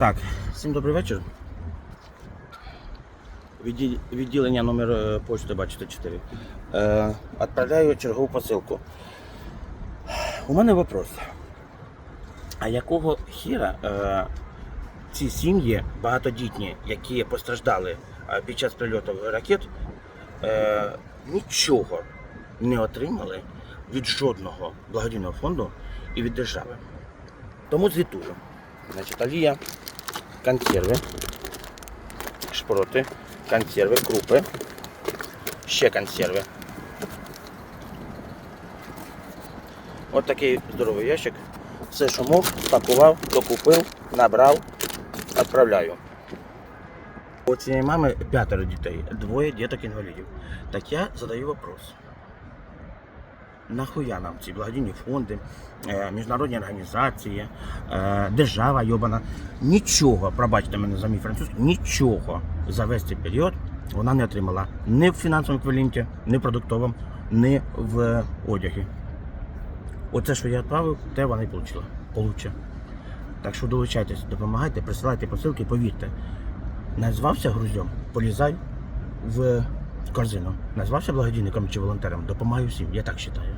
Так, всім добрий вечір. Відділення номер е, почти бачите 4. Е, Отправляю чергову посилку. У мене вопрос. А якого хіра е, ці сім'ї багатодітні, які постраждали е, під час прильоту ракет, е, нічого не отримали від жодного благодійного фонду і від держави? Тому звітую. Значить, олія, консерви, шпроти, консерви, крупи, ще консерви. От такий здоровий ящик. Все, що мог, спакував, докупив, набрав, відправляю. У цієї мами п'ятеро дітей, двоє діток інвалідів. Так я задаю вопрос. Нахуя нам ці благодійні фонди, е, міжнародні організації, е, держава йобана. Нічого, пробачте мене за мій французький, нічого за весь цей період вона не отримала ні в фінансовому еквіваленті, ні в продуктовому, ні в одягі. Оце, що я відправив, те вона і отримала. Получше. Так що долучайтесь, допомагайте, присилайте посилки, повірте. Назвався грузьом, полізай в корзину. Назвався благодійником чи волонтером, допомагаю всім, я так вважаю.